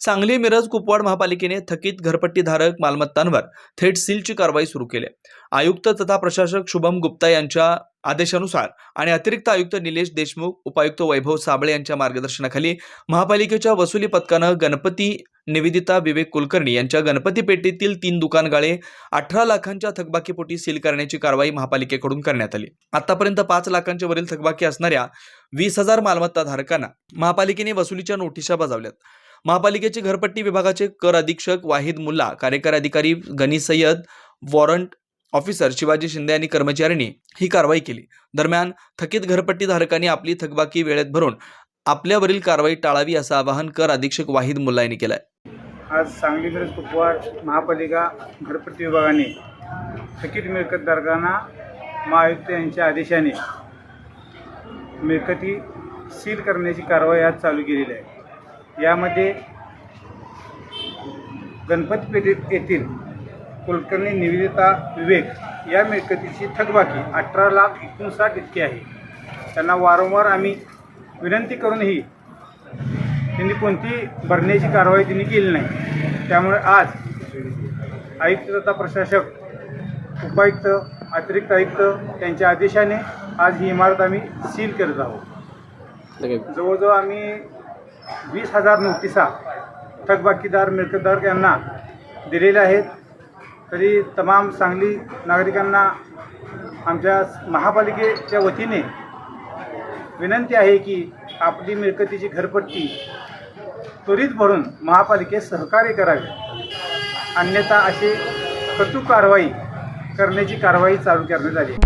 सांगली मिरज कुपवाड महापालिकेने थकीत घरपट्टीधारक मालमत्तांवर थेट सीलची कारवाई सुरू केली. आयुक्त तथा प्रशासक शुभम गुप्ता यांच्या आदेशानुसार आणि अतिरिक्त आयुक्त निलेश देशमुख उपायुक्त वैभव साबळे यांच्या मार्गदर्शनाखाली महापालिकेच्या वसुली पथकानं गणपती निवेदिता विवेक कुलकर्णी यांच्या गणपती पेटीतील तीन दुकानगाळे अठरा लाखांच्या थकबाकीपोटी सील करण्याची कारवाई महापालिकेकडून करण्यात आली. आतापर्यंत पाच लाखांच्या वरील थकबाकी असणाऱ्या वीस हजार मालमत्ता धारकांना महापालिकेने वसुलीच्या नोटिशा बजावल्यात. महापालिकेचे घरपट्टी विभागाचे कर अधीक्षक वाहिद मुल्ला कार्यकारी अधिकारी गनी सय्यद वॉरंट ऑफिसर शिवाजी शिंदे आणि कर्मचाऱ्यांनी ही कारवाई केली. दरम्यान थकीत घरपट्टी धारकांनी आपली थकबाकी वेळेत भरून आपल्यावरील कारवाई टाळावी असं आवाहन कर अधीक्षक वाहिद मुल्ला यांनी केलं आज सांगली मिरज कुपवाड महापालिका घरपट्टी विभागाने थकीत मिळकतधारकांना महायुक्त यांच्या आदेशाने मिळकती सील करण्याची कारवाई आज चालू केलेली आहे. यामध्ये गणपती पेठेत येथील कुलकर्णी निवेदिता विवेक या मिळकतीची थकबाकी अठरा लाख एकोणसाठ इतकी आहे. त्यांना वारंवार आम्ही विनंती करूनही त्यांनी कोणती भरण्याची कारवाई त्यांनी केली नाही. त्यामुळे आज आयुक्त तथा प्रशासक उपायुक्त अतिरिक्त आयुक्त त्यांच्या आदेशाने आज ही इमारत आम्ही सील करत आहोत. जवळजवळ आम्ही वीस हजार नोटिसा थकबाकीदार मिळकतदार यांना दिलेल्या आहेत. तरी तमाम सांगली नागरिकांना आमच्या महापालिकेच्या वतीने विनंती आहे की आपली मिळकतीची घरपट्टी त्वरित भरून महापालिकेत सहकार्य करावे. अन्यथा अशी कटू कारवाई करण्याची कारवाई चालू करण्यात आली.